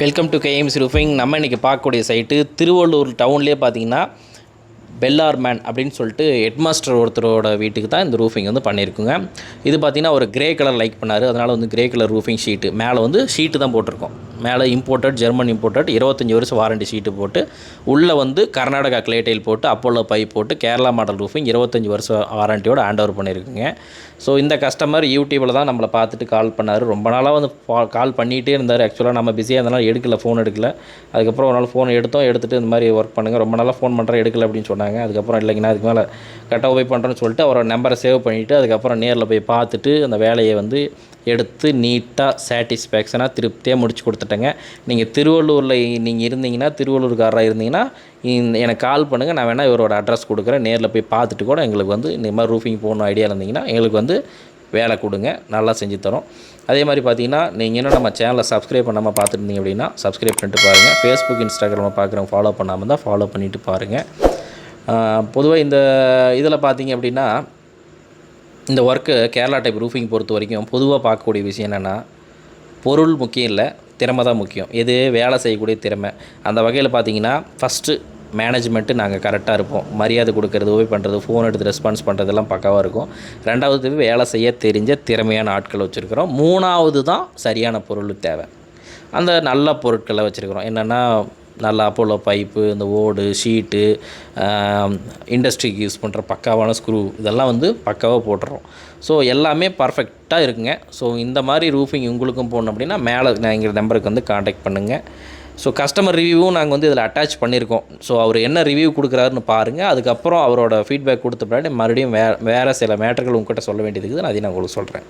Welcome to KMC roofing நம்ம இன்றைக்கி பார்க்கக்கூடிய சைட்டு திருவள்ளூர் டவுன்லேயே பார்த்தீங்கன்னா பெல்லார் மேன் அப்படின்னு சொல்லிட்டு ஹெட்மாஸ்டர் ஒருத்தரோட வீட்டுக்கு தான் இந்த ரூஃபிங் வந்து பண்ணியிருக்குங்க. இது பார்த்தீங்கன்னா ஒரு கிரே கலர் லைக் பண்ணார். அதனால் வந்து கிரே கலர் ரூஃபிங் ஷீட்டு மேலே வந்து ஷீட்டு தான் போட்டிருக்கோம். மேலே இம்போர்ட்டட் ஜெர்மன் இம்போர்ட்டட் இருபத்தஞ்சி வருஷம் வாரண்டி ஷீட்டு போட்டு உள்ளே வந்து கர்நாடகா கிளேட்டைல் போட்டு அப்போலோ பைப் போட்டு கேரளா மாடல் ரூஃபிங் இருபத்தஞ்சி வருஷம் வாரண்டியோட ஹேண்ட் ஓவர் பண்ணியிருக்குங்க. ஸோ இந்த கஸ்டமர் யூடியூப்பில் தான் நம்மளை பார்த்துட்டு கால் பண்ணார். ரொம்ப நாளாக வந்து கால் பண்ணிகிட்டே இருந்தார். ஆக்சுவலாக நம்ம பிஸியாக இருந்தாலும் எடுக்கல ஃபோன் எடுக்கல. அதுக்கப்புறம் ஒரு நாள் ஃபோன் எடுத்தோம் எடுத்துகிட்டு இந்த மாதிரி ஒர்க் பண்ணுங்கள் ரொம்ப நாளாக ஃபோன் பண்ணுறேன் எடுக்கல அப்படின்னு சொன்னாங்க. அதுக்கப்புறம் இல்லைங்கண்ணா அதுக்கு மேலே கரெக்டாக போய் பண்ணுறேன்னு சொல்லிட்டு அவரோட நம்பரை சேவ் பண்ணிவிட்டு அதுக்கப்புறம் நேரில் போய் பார்த்துட்டு அந்த வேலையை வந்து எடுத்து நீட்டாக சாட்டிஸ்ஃபேக்ஷனாக திருப்தியாக முடிச்சு கொடுத்துட்டேங்க. நீங்கள் திருவள்ளூரில் நீங்கள் இருந்தீங்கன்னா திருவள்ளூர்காரராக இருந்தீங்கன்னா எனக்கு கால் பண்ணுங்கள் நான் வேணால் இவரோட அட்ரஸ் கொடுக்குறேன். நேரில் போய் பார்த்துட்டு கூட எங்களுக்கு வந்து இந்த மாதிரி ரூஃபிங் போகணும் ஐடியா இருந்தீங்கன்னா எங்களுக்கு வந்து வேலை கொடுங்க. நல்லா செஞ்சு தரோம். அதே மாதிரி பார்த்தீங்கன்னா நீங்கள் இன்னும் நம்ம சேனலை சப்ஸ்கிரைப் பண்ணாமல் பார்த்துருந்தீங்க அப்படின்னா சப்ஸ்கிரைப் பண்ணிட்டு பாருங்கள் ஃபேஸ்புக் இன்ஸ்டாகிராமில் பார்க்குறவங்க ஃபாலோ பண்ணாமல் தான் ஃபாலோ பண்ணிவிட்டு பாருங்கள் பொதுவாக இந்த இதில் பார்த்தீங்க அப்படின்னா இந்த ஒர்க்கு கேரளா டைப் ரூஃபிங் பொறுத்த வரைக்கும் பொதுவாக பார்க்கக்கூடிய விஷயம் என்னென்னா பொருள் முக்கியம் இல்லை திறமை தான் முக்கியம். எது வேலை செய்யக்கூடிய திறமை? அந்த வகையில் பார்த்தீங்கன்னா ஃபஸ்ட்டு மேனேஜ்மெண்ட்டு நாங்கள் கரெக்டாக இருப்போம். மரியாதை கொடுக்கறது உபயோக பண்ணுறது ஃபோன் எடுத்து ரெஸ்பான்ஸ் பண்ணுறதெல்லாம் பக்காவாக இருக்கும். ரெண்டாவது வேலை செய்ய தெரிஞ்ச திறமையான ஆட்கள் வச்சுருக்கிறோம். மூணாவது தான் சரியான பொருள் தேவை. அந்த நல்ல பொருட்களை வச்சுருக்கிறோம். என்னென்னா நல்ல அப்போலோ பைப்பு இந்த ஓடு ஷீட்டு இண்டஸ்ட்ரிக்கு யூஸ் பண்ணுற பக்காவான ஸ்க்ரூ இதெல்லாம் வந்து பக்காவாக போட்டுறோம். ஸோ எல்லாமே பர்ஃபெக்டாக இருக்குங்க. ஸோ இந்த மாதிரி ரூஃபிங் உங்களுக்கும் போகணும் அப்படின்னா மேலே நான் எங்கள் நம்பருக்கு வந்து காண்டாக்ட் பண்ணுங்கள் ஸோ கஸ்டமர் ரிவ்யூவும் நாங்கள் வந்து இதில் அட்டாச் பண்ணியிருக்கோம் ஸோ அவர் என்ன ரிவ்யூ கொடுக்குறாருன்னு பாருங்கள் அதுக்கப்புறம் அவரோட ஃபீட்பேக் கொடுத்த பின்னாடி மறுபடியும் வே வேறு சில மேட்டர்கள் உங்கள்கிட்ட சொல்ல வேண்டியது இருக்குது. நான் அதையும் நான் உங்களுக்கு சொல்கிறேன்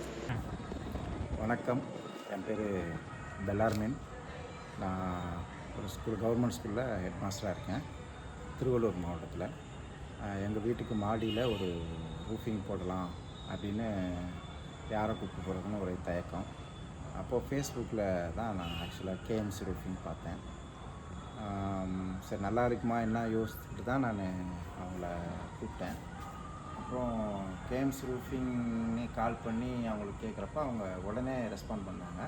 வணக்கம். என் பேர் பெல்லார்மீன். நான் ஒரு ஸ்கூல் கவர்மெண்ட் ஸ்கூலில் ஹெட் மாஸ்டராக இருக்கேன். திருவள்ளூர் மாவட்டத்தில். எங்கள் வீட்டுக்கு மாடியில் ஒரு ரூஃபிங் போடலாம் அப்படின்னு யாரை கூப்பிட்டு போகிறதுன்னு ஒரே தயக்கம். அப்போது ஃபேஸ்புக்கில் தான் நான் ஆக்சுவலாக கேஎம்சி ரூஃபிங் பார்த்தேன். சரி நல்லா இருக்குமா என்ன யோசிச்சுட்டு தான் நான் அவங்கள கூப்பிட்டேன். அப்புறம் கேம்ஸ் ரூஃபிங்னு கால் பண்ணி அவங்களுக்கு கேட்குறப்ப அவங்க உடனே ரெஸ்பாண்ட் பண்ணாங்க.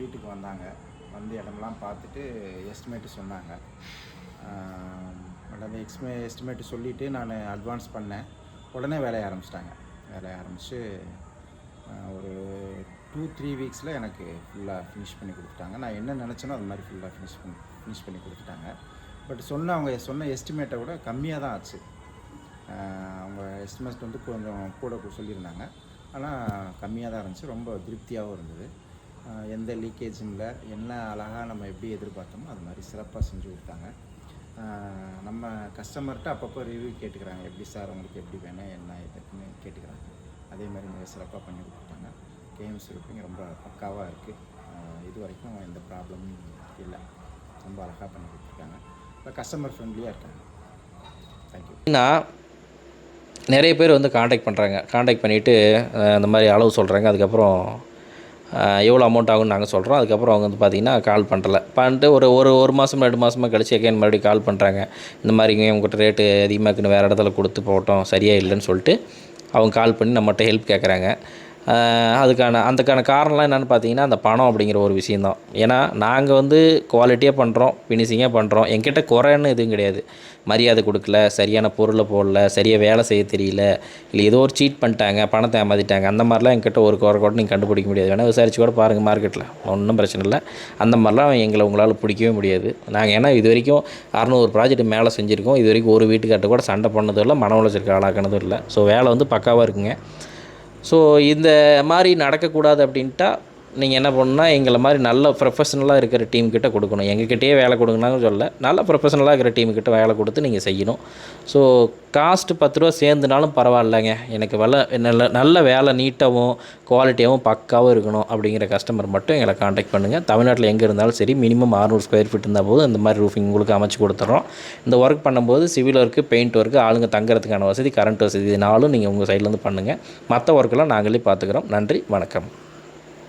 வீட்டுக்கு வந்தாங்க. வந்து இடமெல்லாம் பார்த்துட்டு எஸ்டிமேட்டு சொன்னாங்க. ஆஹ் உடனே எக்ஸ்மே எஸ்டிமேட்டு சொல்லிவிட்டு நான் அட்வான்ஸ் பண்ணேன். உடனே வேலைய ஆரம்பிச்சிட்டாங்க. வேலைய ஆரம்பித்து ஒரு டூ த்ரீ வீக்ஸில் எனக்கு ஃபுல்லாக ஃபினிஷ் பண்ணி கொடுத்துட்டாங்க. நான் என்ன நினச்சேனோ அது மாதிரி ஃபுல்லாக ஃபினிஷ் பண்ணி ஃபினிஷ் பண்ணி கொடுத்துட்டாங்க. பட் சொன்ன அவங்க சொன்ன எஸ்டிமேட்டை விட கம்மியாக தான் ஆச்சு. அவங்க எஸ்டிமேட் வந்து கொஞ்சம் கூட சொல்லியிருந்தாங்க. ஆனால் கம்மியாக தான் இருந்துச்சு. ரொம்ப திருப்தியாகவும் இருந்தது. எந்த லீக்கேஜும் இல்லை. என்ன அழகாக நம்ம எப்படி எதிர்பார்த்தோமோ அது மாதிரி சிறப்பாக செஞ்சு கொடுத்தாங்க. நம்ம கஸ்டமர்கிட்ட அப்பப்போ ரிவ்யூ கேட்டுக்கிறாங்க. எப்படி சார் உங்களுக்கு எப்படி வேணும் என்ன எதுன்னு கேட்டுக்கிறாங்க. அதே மாதிரி மிக சிறப்பாக பண்ணி கொடுத்தாங்க கேம்ஸ் இருப்பீங்க ரொம்ப பக்காவாக இருக்குது இது வரைக்கும் எந்த ப்ராப்ளமும் இல்லை. ரொம்ப அழகாக பண்ணி கொடுத்துருக்காங்க. இப்போ கஸ்டமர் ஃப்ரெண்ட்லியாக இருக்காங்க. தேங்க்யூ நிறைய பேர் வந்து காண்டாக்ட் பண்ணுறாங்க காண்டாக்ட் பண்ணிவிட்டு இந்த மாதிரி அளவு சொல்கிறாங்க அதுக்கப்புறம் எவ்வளோ அமௌண்ட் ஆகும்னு நாங்கள் சொல்கிறோம் அதுக்கப்புறம் அவங்க வந்து பார்த்திங்கன்னா கால் பண்ணுறல பண்ணிட்டு ஒரு ஒரு ஒரு மாதம் ரெண்டு மாதமாக கழிச்சு அகைன் மறுபடியும் கால் பண்ணுறாங்க இந்த மாதிரிங்க உங்கள்கிட்ட ரேட்டு அதிகமாக இருக்குன்னு வேறு இடத்துல கொடுத்து போட்டோம். சரியாக இல்லைன்னு சொல்லிட்டு அவங்க கால் பண்ணி நம்மகிட்ட ஹெல்ப் கேட்குறாங்க அதுக்கான அதுக்கான காரணம்லாம் என்னென்னு பார்த்தீங்கன்னா அந்த பணம் அப்படிங்கிற ஒரு விஷயந்தான் ஏன்னா நாங்கள் வந்து குவாலிட்டியாக பண்ணுறோம் ஃபினிஷிங்காக பண்ணுறோம் என்கிட்ட குறைன்னு எதுவும் கிடையாது. மரியாதை கொடுக்கல சரியான பொருளை போடல சரியாக வேலை செய்ய தெரியல இல்லை ஏதோ ஒரு சீட் பண்ணிட்டாங்க பணத்தை ஏமாற்றிட்டாங்க அந்த மாதிரிலாம் என்கிட்ட ஒரு குறை கூட நீங்கள் கண்டுபிடிக்க முடியாது. வேணால் விசாரிச்சு கூட பாருங்கள் மார்க்கெட்டில் ஒன்றும் பிரச்சனை இல்லை. அந்த மாதிரிலாம் எங்களை உங்களால் பிடிக்கவே முடியாது. நாங்கள் ஏன்னா இது வரைக்கும் அறநூறு ப்ராஜெக்ட் மேலே செஞ்சுருக்கோம். இது வரைக்கும் ஒரு வீட்டுக்கார்ட்ட கூட சண்டை பண்ணதும் இல்லை மன உளைச்சலுக்கு ஆளாக்கினதும் இல்லை. ஸோ வேலை வந்து பக்காவாக இருக்குங்க. ஸோ இந்த மாதிரி நடக்கக்கூடாது அப்படின்ட்டா நீங்கள் என்ன பண்ணணும்னா எங்களை மாதிரி நல்ல ப்ரொஃபஷனலாக இருக்கிற டீம் கிட்ட கொடுக்கணும். எங்ககிட்டயே வேலை கொடுங்கன்னு சொல்ல நல்ல ப்ரொஃபஷனலாக இருக்கிற டீம் கிட்ட வேலை கொடுத்து நீங்கள் செய்யணும். ஸோ காஸ்ட்டு பத்து ரூபா சேர்ந்துனாலும் பரவாயில்லைங்க. எனக்கு வில நல்ல நல்ல வேலை நீட்டாகவும் குவாலிட்டியாகவும் பக்காவும் இருக்கணும் அப்படிங்கிற கஸ்டமர் மட்டும் எங்களை காண்டாக்ட் பண்ணுங்கள் தமிழ்நாட்டில் எங்கே இருந்தாலும் சரி மினிமம் 600 ஸ்கொயர் ஃபீட் இருந்தால் போதும். இந்த மாதிரி ரூஃபிங் உங்களுக்கு அமைச்சு கொடுத்துட்றோம் இந்த ஒர்க் பண்ணும்போது சிவில் ஒர்க்கு பெயிண்ட் ஒர்க்கு ஆளுங்க தங்குறதுக்கான வசதி கரண்ட் வசதி நாளும் நீங்கள் உங்கள் சைட்லேருந்து பண்ணுங்கள் மற்ற ஒர்க்கெல்லாம் நாங்களே பார்த்துக்குறோம். நன்றி வணக்கம்.